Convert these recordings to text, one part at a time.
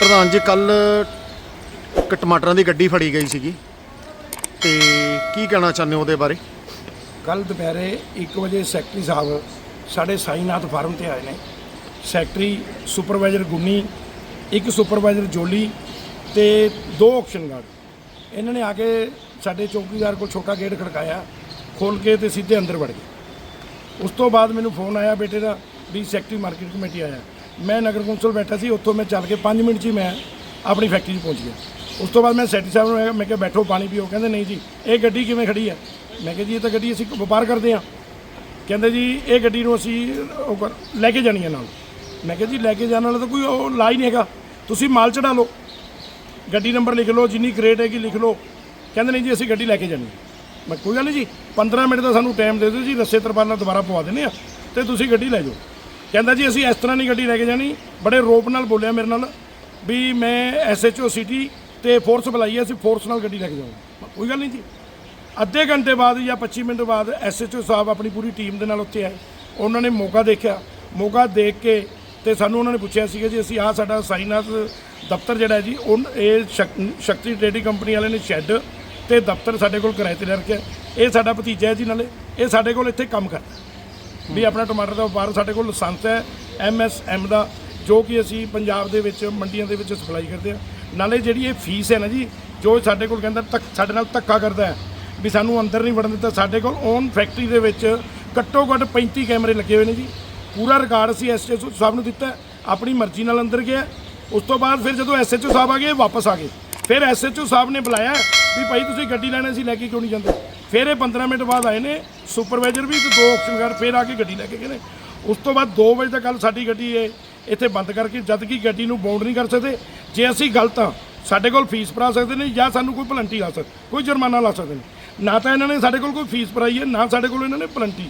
ਪ੍ਰਧਾਨ ਜੀ, ਕੱਲ ਟਮਾਟਰਾਂ ਦੀ ਗੱਡੀ ਫੜੀ ਗਈ ਸੀਗੀ। ਤੇ ਕੀ ਕਹਿਣਾ ਚਾਹੁੰਦੇ ਹੋ ਉਹਦੇ ਬਾਰੇ? ਕੱਲ ਦੁਪਹਿਰੇ 1 ਵਜੇ ਸੈਕਟਰੀ ਸਾਹਿਬ ਸਾਡੇ ਸਾਈਨਾਥ ਫਾਰਮ ਤੇ ਆਏ ਨੇ। ਸੈਕਟਰੀ ਸੁਪਰਵਾਈਜ਼ਰ ਗੁੰਨੀ, ਇੱਕ ਸੁਪਰਵਾਈਜ਼ਰ ਜੋਲੀ ਤੇ ਦੋ ਆਕਸ਼ਨ ਗਾਰਡ। ਇਹਨਾਂ ਨੇ ਆ ਕੇ ਸਾਡੇ ਚੌਕੀਦਾਰ ਕੋਲ ਛੋਟਾ ਗੇਟ ਖੜਕਾਇਆ ਖੋਲ ਕੇ ਤੇ ਸਿੱਧੇ ਅੰਦਰ ਵੜ ਗਏ। ਉਸ ਤੋਂ ਬਾਅਦ ਮੈਨੂੰ ਫੋਨ ਆਇਆ ਬੇਟੇ ਦਾ ਵੀ ਸੈਕਟਰੀ ਮਾਰਕੀਟ ਕਮੇਟੀ ਆਇਆ। ਮੈਂ ਨਗਰ ਕੌਂਸਲ ਬੈਠਾ ਸੀ, ਉੱਥੋਂ ਮੈਂ ਚੱਲ ਕੇ 5 ਮਿੰਟ 'ਚ ਹੀ ਮੈਂ ਆਪਣੀ ਫੈਕਟਰੀ 'ਚ ਪਹੁੰਚ ਗਿਆ। ਉਸ ਤੋਂ ਬਾਅਦ ਮੈਂ ਸੈਕਟਰੀ ਸਾਹਿਬ ਨੂੰ ਮੈਂ ਕਿਹਾ, ਬੈਠੋ, ਪਾਣੀ ਪੀਓ। ਕਹਿੰਦੇ, ਨਹੀਂ ਜੀ, ਇਹ ਗੱਡੀ ਕਿਵੇਂ ਖੜੀ ਹੈ? ਮੈਂ ਕਿਹਾ, ਜੀ, ਇਹ ਤਾਂ ਗੱਡੀ ਅਸੀਂ ਵਪਾਰ ਕਰਦੇ ਹਾਂ। ਕਹਿੰਦੇ, ਜੀ, ਇਹ ਗੱਡੀ ਨੂੰ ਅਸੀਂ ਉਹ ਕਰ- ਲੈ ਕੇ ਜਾਣੀ ਹੈ ਨਾਲ। ਮੈਂ ਕਿਹਾ, ਜੀ, ਲੈ ਕੇ ਜਾਣ ਵਾਲਾ ਤਾਂ ਕੋਈ ਉਹ ਲਾ ਹੀ ਨਹੀਂ ਹੈਗਾ। ਤੁਸੀਂ ਮਾਲ ਚੜਾ ਲਓ। ਗੱਡੀ ਨੰਬਰ ਲਿਖ ਲਓ, ਜਿੰਨੀ ਕ੍ਰੇਟ ਹੈਗੀ ਲਿਖ ਲਓ। ਕਹਿੰਦੇ, ਨਹੀਂ ਜੀ, ਅਸੀਂ ਗੱਡੀ ਲੈ ਕੇ ਜਾਣੀ ਮੈਂ ਕੋਈ ਗੱਲ ਨਹੀਂ ਜੀ 15 ਮਿੰਟ ਦਾ ਸਾਨੂੰ ਟਾਈਮ ਦੇ ਦਿਓ ਜੀ, ਰੱਸੇ ਤਰਪਾਲਾਂ ਦੁਬਾਰਾ ਪਵਾ ਦਿੰਦੇ ਆ ਤੇ ਤੁਸੀਂ ਗੱਡੀ ਲੈ ਜਾਓ। ਕਹਿੰਦਾ ਜੀ ਅਸੀਂ ਇਸ ਤਰ੍ਹਾਂ ਨਹੀਂ ਗੱਡੀ ਲੈ ਕੇ ਜਾਣੀ। ਬੜੇ ਰੋਪ ਨਾਲ ਬੋਲਿਆ ਮੇਰੇ ਨਾਲ ਵੀ ਮੈਂ ਐਸਐਚਓ ਸਿਟੀ ਤੇ ਫੋਰਸ ਬੁਲਾਈ ਹੈ, ਅਸੀਂ ਫੋਰਸ ਨਾਲ ਗੱਡੀ ਲੈ ਕੇ ਜਾਵਾਂਗੇ। ਕੋਈ ਗੱਲ ਨਹੀਂ ਜੀ। ਅੱਧੇ ਘੰਟੇ ਬਾਅਦ ਜਾਂ 25 ਮਿੰਟ ਬਾਅਦ ਐਸਐਚਓ ਸਾਹਿਬ ਆਪਣੀ ਪੂਰੀ ਟੀਮ ਦੇ ਨਾਲ ਉੱਥੇ ਆਏ। ਉਹਨਾਂ ਨੇ ਮੌਕਾ ਦੇਖਿਆ। ਮੌਕਾ ਦੇਖ ਕੇ ਤੇ ਸਾਨੂੰ ਉਹਨਾਂ ਨੇ ਪੁੱਛਿਆ ਸੀਗਾ ਜੀ, ਅਸੀਂ ਆਹ ਸਾਡਾ ਸਾਈਨਾਸ ਦਫ਼ਤਰ ਜਿਹੜਾ ਜੀ, ਉਹ ਇਹ ਸ਼ਕ- ਸ਼ਕਤੀ ਟ੍ਰੇਡਿੰਗ ਕੰਪਨੀ ਵਾਲੇ ਨੇ ਸ਼ੈੱਡ ਤੇ ਦਫ਼ਤਰ ਸਾਡੇ ਕੋਲ ਕਿਰਾਏ ਤੇ ਲੈ ਰੱਖਿਆ। ਇਹ ਸਾਡਾ ਭਤੀਜਾ ਹੈ ਜੀ ਨਾਲੇ। ਇਹ ਸਾਡੇ ਕੋਲ ਇੱਥੇ ਕੰਮ ਕਰਦਾ। ਵੀ ਆਪਣਾ ਟਮਾਟਰ ਦਾ ਵਪਾਰ ਸਾਡੇ ਕੋਲ ਲਾਇਸੈਂਸ ਹੈ ਐਮਐਸਐਮ ਦਾ, ਜੋ ਕਿ ਅਸੀਂ ਪੰਜਾਬ ਦੇ ਵਿੱਚ, ਮੰਡੀਆਂ ਦੇ ਵਿੱਚ ਸਪਲਾਈ ਕਰਦੇ ਆ ਨਾਲੇ ਜਿਹੜੀ ਇਹ ਫੀਸ ਹੈ ਨਾ ਜੀ, ਜੋ ਸਾਡੇ ਕੋਲ ਕਹਿੰਦਾ ਤੱਕ ਸਾਡੇ ਨਾਲ ਧੱਕਾ ਕਰਦਾ ਹੈ, ਵੀ ਸਾਨੂੰ ਅੰਦਰ ਨਹੀਂ ਵੜਨ ਦਿੱਤਾ, ਸਾਡੇ ਕੋਲ ਓਨ ਫੈਕਟਰੀ ਦੇ ਵਿੱਚ ਘੱਟੋ ਘੱਟ 35 ਕੈਮਰੇ ਲੱਗੇ ਹੋਏ ਨੇ ਜੀ। ਪੂਰਾ ਰਿਕਾਰਡ ਅਸੀਂ ਐਸਐਚਓ ਸਾਹਿਬ ਨੂੰ ਦਿੱਤਾ ਆਪਣੀ ਮਰਜ਼ੀ ਨਾਲ ਅੰਦਰ ਗਿਆ ਉਸ ਤੋਂ ਬਾਅਦ ਫਿਰ ਜਦੋਂ ਐਸਐਚਓ ਸਾਹਿਬ ਆ ਗਏ ਵਾਪਸ ਆ ਗਏ। ਫਿਰ ਐਸਐਚਓ ਸਾਹਿਬ ਨੇ ਬੁਲਾਇਆ ਵੀ ਭਾਈ ਤੁਸੀਂ ਗੱਡੀ ਲੈਣੇ ਸੀ ਲੈ ਕੇ ਕਿਉਂ ਨਹੀਂ ਜਾਂਦੇ? ਫਿਰ ਇਹ 15 ਮਿੰਟ ਬਾਅਦ ਆਏ ਨੇ ਸੁਪਰਵਾਈਜ਼ਰ ਵੀ ਤੇ ਦੋ ਆਪਸ਼ਨ ਗਾਰਡ ਫਿਰ ਆ ਕੇ ਗੱਡੀ ਲੈ ਕੇ ਗਏ ਨੇ। ਉਸ ਤੋਂ ਬਾਅਦ 2 ਵਜੇ ਤੱਕ ਕੱਲ ਸਾਡੀ ਗੱਡੀ ਇਹ ਇੱਥੇ ਬੰਦ ਕਰਕੇ ਜਦ ਕਿ ਗੱਡੀ ਨੂੰ ਬਾਉਂਡ ਨਹੀਂ ਕਰ ਸਕਦੇ। ਜੇ ਅਸੀਂ ਗਲਤ ਹਾਂ, ਸਾਡੇ ਕੋਲ ਫੀਸ ਭਰਾ ਸਕਦੇ ਨੇ ਜਾਂ ਸਾਨੂੰ ਕੋਈ ਪਲੰਟੀ ਲਾ ਸਕਦੇ, ਕੋਈ ਜੁਰਮਾਨਾ ਲਾ ਸਕਦੇ ਨੇ। ਨਾ ਤਾਂ ਇਹਨਾਂ ਨੇ ਸਾਡੇ ਕੋਲ ਕੋਈ ਫੀਸ ਭਰਾਈ ਹੈ, ਨਾ ਸਾਡੇ ਕੋਲ ਇਹਨਾਂ ਨੇ ਪਲੰਟੀ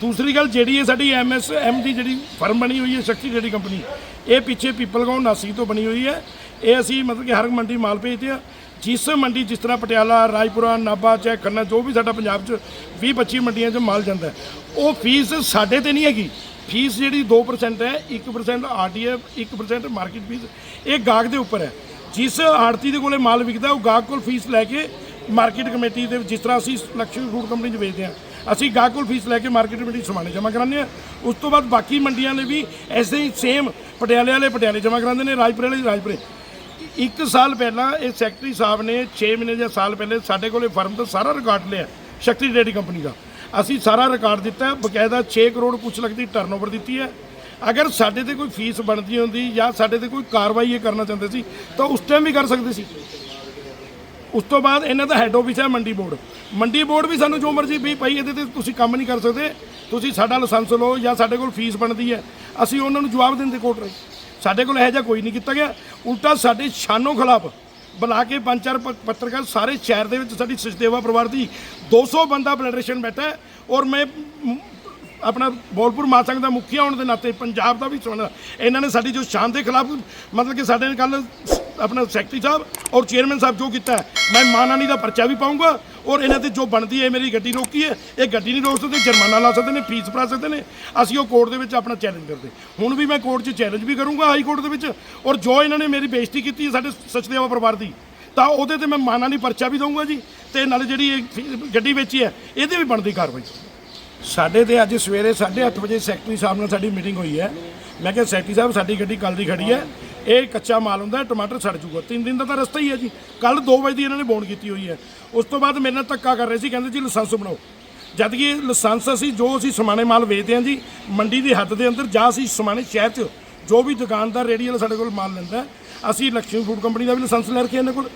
ਦੂਸਰੀ ਗੱਲ ਜਿਹੜੀ ਹੈ ਸਾਡੀ ਐਮਐਸਐਮ ਦੀ ਜਿਹੜੀ ਫਰਮ ਬਣੀ ਹੋਈ ਹੈ, ਸ਼ਕਤੀ ਜਿਹੜੀ ਕੰਪਨੀ ਇਹ ਪਿੱਛੇ ਪੀਪਲ ਗਾਉਂ ਨਾਸੀ ਤੋਂ ਬਣੀ ਹੋਈ ਹੈ। ਇਹ ਅਸੀਂ ਮਤਲਬ ਕਿ ਹਰ ਮੰਡੀ ਮਾਲ ਭੇਜਦੇ ਆ ਜਿਸ ਮੰਡੀ, ਜਿਸ ਤਰ੍ਹਾਂ ਪਟਿਆਲਾ, ਰਾਜਪੁਰਾ, ਨਾਭਾ ਚਾਹੇ ਖੰਨਾ ਜੋ ਵੀ ਸਾਡਾ ਪੰਜਾਬ 'ਚ 20 25 ਮੰਡੀਆਂ 'ਚ ਮਾਲ ਜਾਂਦਾ ਉਹ ਫੀਸ ਸਾਡੇ ਤੇ ਨਹੀਂ ਹੈਗੀ। ਫੀਸ ਜਿਹੜੀ 2% ਹੈ 1% ਆਰਟੀਐਫ 1% ਮਾਰਕੀਟ ਫੀਸ ਇਹ ਗਾਹਕ ਦੇ ਉੱਪਰ ਹੈ। ਜਿਸ ਆੜਤੀ ਦੇ ਕੋਲੇ ਮਾਲ ਵਿਕਦਾ, ਉਹ ਗਾਹਕ ਕੋਲ ਫੀਸ ਲੈ ਕੇ ਮਾਰਕੀਟ ਕਮੇਟੀ ਦੇ, ਜਿਸ ਤਰ੍ਹਾਂ ਅਸੀਂ ਲਕਸ਼ਮੀ ਫੂਡ ਕੰਪਨੀ 'ਚ ਵੇਚਦੇ ਹਾਂ, ਅਸੀਂ ਗਾਹਕ ਕੋਲ ਫੀਸ ਲੈ ਕੇ ਮਾਰਕੀਟ ਕਮੇਟੀ 'ਚ ਸਮਾਨੇ ਜਮ੍ਹਾਂ ਕਰਾਉਂਦੇ ਹਾਂ। ਉਸ ਤੋਂ ਬਾਅਦ ਬਾਕੀ ਮੰਡੀਆਂ ਨੇ ਵੀ ਐਸੇ ਹੀ ਸੇਮ ਪਟਿਆਲੇ ਵਾਲੇ ਪਟਿਆਲੇ ਜਮ੍ਹਾਂ ਕਰਾਉਂਦੇ ਨੇ, ਰਾਜਪੁਰੇ ਵਾਲੇ ਰਾਜਪੁਰੇ। ਇੱਕ ਸਾਲ ਪਹਿਲਾਂ ਇਹ ਸੈਕਟਰੀ ਸਾਹਿਬ ਨੇ 6 ਮਹੀਨੇ ਜਾਂ ਸਾਲ ਪਹਿਲੇ ਸਾਡੇ ਕੋਲੇ ਫਰਮ ਦਾ ਸਾਰਾ ਰਿਕਾਰਡ ਲਿਆ, ਸ਼ਕਤੀ ਡੇਰੀ ਕੰਪਨੀ ਦਾ। ਅਸੀਂ ਸਾਰਾ ਰਿਕਾਰਡ ਦਿੱਤਾ, ਬਕਾਇਦਾ 6 ਕਰੋੜ ਕੁਛ ਲੱਖ ਦੀ ਟਰਨਓਵਰ ਦਿੱਤੀ ਹੈ। ਅਗਰ ਸਾਡੇ ਤੇ ਕੋਈ ਫੀਸ ਬਣਦੀ ਹੁੰਦੀ ਜਾਂ ਸਾਡੇ ਤੇ ਕੋਈ ਕਾਰਵਾਈ ਇਹ ਕਰਨਾ ਚਾਹੁੰਦੇ ਸੀ, ਤਾਂ ਉਸ ਟਾਈਮ ਵੀ ਕਰ ਸਕਦੇ ਸੀ। ਉਸ ਤੋਂ ਬਾਅਦ ਇਹਨਾਂ ਦਾ ਹੈੱਡ ਆਫਿਸ ਹੈ ਮੰਡੀ ਬੋਰਡ। ਮੰਡੀ ਬੋਰਡ ਵੀ ਸਾਨੂੰ ਜੋ ਮਰਜ਼ੀ ਵੀ ਭਾਈ ਇਹਦੇ ਤੇ ਤੁਸੀਂ ਕੰਮ ਨਹੀਂ ਕਰ ਸਕਦੇ, ਤੁਸੀਂ ਸਾਡਾ ਲਾਇਸੈਂਸ ਲਓ ਜਾਂ ਸਾਡੇ ਕੋਲ ਫੀਸ ਬਣਦੀ ਹੈ, ਅਸੀਂ ਉਹਨਾਂ ਨੂੰ ਜਵਾਬ ਦੇਣ ਦਿੰਦੇ ਕੋਟ ਰਾਹੀਂ। ਸਾਡੇ ਕੋਲ ਇਹੋ ਜਿਹਾ ਕੋਈ ਨਹੀਂ ਕੀਤਾ ਗਿਆ। ਉਲਟਾ ਸਾਡੇ ਸ਼ਾਨੋ ਖਿਲਾਫ ਬੁਲਾ ਕੇ ਪੰਜ ਚਾਰ ਪੱਤਰਕਾਰ ਸਾਰੇ ਸ਼ਹਿਰ ਦੇ ਵਿੱਚ ਸਾਡੀ ਸਚਦੇਵਾ ਪਰਿਵਾਰ ਦੀ 200 ਬੰਦਾ ਬਲੈਡਰੇਸ਼ਨ ਬੈਠਾ ਔਰ ਮੈਂ ਆਪਣਾ ਬੋਲਪੁਰ ਮਾਸੰਗ ਦਾ ਮੁਖੀਆ ਹੋਣ ਦੇ ਨਾਤੇ ਪੰਜਾਬ ਦਾ ਵੀ ਸੁਣਦਾ ਇਹਨਾਂ ਨੇ ਸਾਡੀ ਜੋ ਸ਼ਾਨ ਦੇ ਖਿਲਾਫ ਮਤਲਬ ਕਿ ਸਾਡੇ ਨੇ ਕੱਲ ਆਪਣਾ ਸੈਕਟਰੀ ਸਾਹਿਬ ਔਰ ਚੇਅਰਮੈਨ ਸਾਹਿਬ ਜੋ ਕੀਤਾ ਮੈਂ ਮਾਨਾਨੀ ਦਾ ਪਰਚਾ ਵੀ ਪਾਉਂਗਾ ਔਰ ਇਹਨਾਂ ਤੇ ਜੋ ਬਣਦੀ ਹੈ ਮੇਰੀ ਗੱਡੀ ਰੋਕੀ ਹੈ। ਇਹ ਗੱਡੀ ਨਹੀਂ ਰੋਕ ਸਕਦੇ, ਜੁਰਮਾਨਾ ਲਾ ਸਕਦੇ ਨੇ, ਫੀਸ ਭਰਾ ਸਕਦੇ ਨੇ। ਅਸੀਂ ਉਹ ਕੋਰਟ ਦੇ ਵਿੱਚ ਆਪਣਾ ਚੈਲੰਜ ਕਰਦੇ। ਹੁਣ ਵੀ ਮੈਂ ਕੋਰਟ 'ਚ ਚੈਲੰਜ ਵੀ ਕਰੂੰਗਾ ਹਾਈ ਕੋਰਟ ਦੇ ਵਿੱਚ ਔਰ ਜੋ ਇਹਨਾਂ ਨੇ ਮੇਰੀ ਬੇਇੱਜ਼ਤੀ ਕੀਤੀ ਹੈ ਸਾਡੇ ਸਚਦੇਵਾ ਪਰਿਵਾਰ ਦੀ, ਤਾਂ ਉਹਦੇ ਤੇ ਮੈਂ ਮਾਨਾਨੀ ਪਰਚਾ ਵੀ ਦਊਂਗਾ ਜੀ। ਤੇ ਨਾਲੇ ਜਿਹੜੀ ਇਹ ਫੀ- ਗੱਡੀ ਵੇਚੀ ਹੈ, ਇਹਦੇ ਵੀ ਬਣਦੀ ਕਾਰਵਾਈ। ਸਾਡੇ ਤੇ ਅੱਜ ਸਵੇਰੇ 8:30 ਵਜੇ ਸੈਕਟਰੀ ਸਾਹਿਬ ਨਾਲ ਸਾਡੀ ਮੀਟਿੰਗ ਹੋਈ ਹੈ। ਮੈਂ ਕਿਹਾ, ਸੈਕਟਰੀ ਸਾਹਿਬ, ਸਾਡੀ ਗੱਡੀ ਕੱਲ ਦੀ ਖੜੀ ਹੈ। ਇਹ ਕੱਚਾ ਮਾਲ ਹੁੰਦਾ, ਟਮਾਟਰ ਸੜ ਜੂਗਾ ਤਿੰਨ ਦਿਨ ਦਾ ਤਾਂ ਰਸਤਾ ਹੀ ਹੈ ਜੀ। ਕੱਲ 2 ਵਜੇ ਦੀ ਇਹਨਾਂ ਨੇ ਬੋਨ ਕੀਤੀ ਹੋਈ ਹੈ। ਉਸ ਤੋਂ ਬਾਅਦ ਮੇਰੇ ਨਾਲ ਧੱਕਾ ਕਰ ਰਹੇ ਸੀ, ਕਹਿੰਦੇ ਜੀ ਲਾਇਸੈਂਸ ਬਣਾਓ। ਜਦ ਕਿ ਲਾਇਸੈਂਸ ਅਸੀਂ ਜੋ ਅਸੀਂ ਸਮਾਣੇ ਮਾਲ ਵੇਚਦੇ ਹਾਂ ਜੀ, ਮੰਡੀ ਦੀ ਹੱਦ ਦੇ ਅੰਦਰ ਜਾਂ ਅਸੀਂ ਸਮਾਣੇ ਸ਼ਹਿਰ 'ਚ ਜੋ ਵੀ ਦੁਕਾਨਦਾਰ ਰੇਹੜੀ ਵਾਲਾ ਸਾਡੇ ਕੋਲ ਮਾਲ ਲੈਂਦਾ, ਅਸੀਂ ਲక్ష్ਮੀ ਫੂਡ ਕੰਪਨੀ ਦਾ ਵੀ ਲਾਇਸੈਂਸ ਲੈ ਰੱਖਿਆ ਇਹਨਾਂ ਕੋਲ।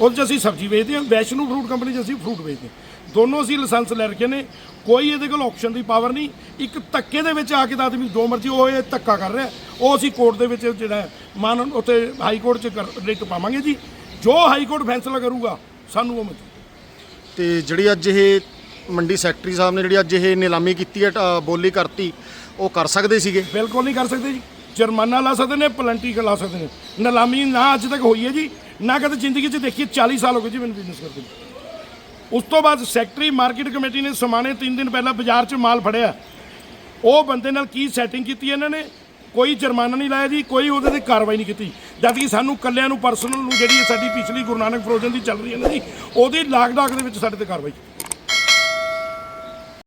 ਉਹਦੇ 'ਚ ਅਸੀਂ ਸਬਜ਼ੀ ਵੇਚਦੇ ਹਾਂ ਵੈਸ਼ਨੂ ਫਰੂਟ ਕੰਪਨੀ 'ਚ ਅਸੀਂ ਫਰੂਟ ਵੇਚਦੇ ਹਾਂ। ਦੋਨੋਂ ਅਸੀਂ ਲਾਇਸੈਂਸ ਲੈ ਰੱਖੇ ਨੇ ਕੋਈ ਇਹਦੇ ਕੋਲ ਆਪਸ਼ਨ ਦੀ ਪਾਵਰ ਨਹੀਂ। ਇੱਕ ਧੱਕੇ ਦੇ ਵਿੱਚ ਆ ਕੇ ਤਾਂ ਆਦਮੀ ਜੋ ਮਰਜ਼ੀ ਉਹ ਇਹ ਧੱਕਾ ਕਰ ਰਿਹਾ। ਉਹ ਅਸੀਂ ਕੋਰਟ ਦੇ ਵਿੱਚ ਜਿਹੜਾ ਮਾਨ ਉੱਥੇ ਹਾਈ ਕੋਰਟ 'ਚ ਰਿਟ ਪਾਵਾਂਗੇ ਜੀ। ਜੋ ਹਾਈ ਕੋਰਟ ਫੈਸਲਾ ਕਰੂਗਾ ਸਾਨੂੰ ਉਹ ਮਨਜ਼ੂਰ ਤੇ ਜਿਹੜੀ ਅੱਜ ਇਹ ਮੰਡੀ ਸੈਕਟਰੀ ਸਾਹਿਬ ਨੇ ਜਿਹੜੀ ਅੱਜ ਇਹ ਨਿਲਾਮੀ ਕੀਤੀ ਹੈ ਟ- ਬੋਲੀ ਕਰਤੀ ਉਹ ਕਰ ਸਕਦੇ ਸੀਗੇ? ਬਿਲਕੁਲ ਨਹੀਂ ਕਰ ਸਕਦੇ ਜੀ। ਜੁਰਮਾਨਾ ਲਾ ਸਕਦੇ ਨੇ, ਪਲੰਟੀ ਲਾ ਸਕਦੇ ਨੇ। ਨਿਲਾਮੀ ਨਾ ਅੱਜ ਤੱਕ ਹੋਈ ਹੈ ਜੀ, ਨਾ ਕਦੇ ਜ਼ਿੰਦਗੀ 'ਚ ਦੇਖੀ 40 ਸਾਲ ਹੋ ਗਏ ਜੀ ਮੈਨੂੰ ਬਿਜ਼ਨਸ ਕਰਦੇ ਨੂੰ। ਉਸ ਤੋਂ ਬਾਅਦ ਸੈਕਟਰੀ ਮਾਰਕੀਟ ਕਮੇਟੀ ਨੇ ਸਮਾਣੇ 3 ਦਿਨ ਪਹਿਲਾਂ ਬਾਜ਼ਾਰ 'ਚ ਮਾਲ ਫੜਿਆ। ਉਹ ਬੰਦੇ ਨਾਲ ਕੀ ਸੈਟਿੰਗ ਕੀਤੀ ਇਹਨਾਂ ਨੇ? ਕੋਈ ਜੁਰਮਾਨਾ ਨਹੀਂ ਲਾਇਆ ਜੀ, ਕੋਈ ਉਹਦੇ ਤੇ ਕਾਰਵਾਈ ਨਹੀਂ ਕੀਤੀ। ਜਦ ਕਿ ਸਾਨੂੰ ਕੱਲਿਆਂ ਨੂੰ ਪਰਸਨਲ ਨੂੰ ਜਿਹੜੀ ਸਾਡੀ ਪਿਛਲੀ ਗੁਰੂ ਨਾਨਕ ਫਰੋਜ਼ਨ ਦੀ ਚੱਲ ਰਹੀ ਹੈ ਨਾ ਜੀ, ਉਹਦੀ ਲਾਗ ਡਾਕ ਦੇ ਵਿੱਚ ਸਾਡੇ ਤੇ ਕਾਰਵਾਈ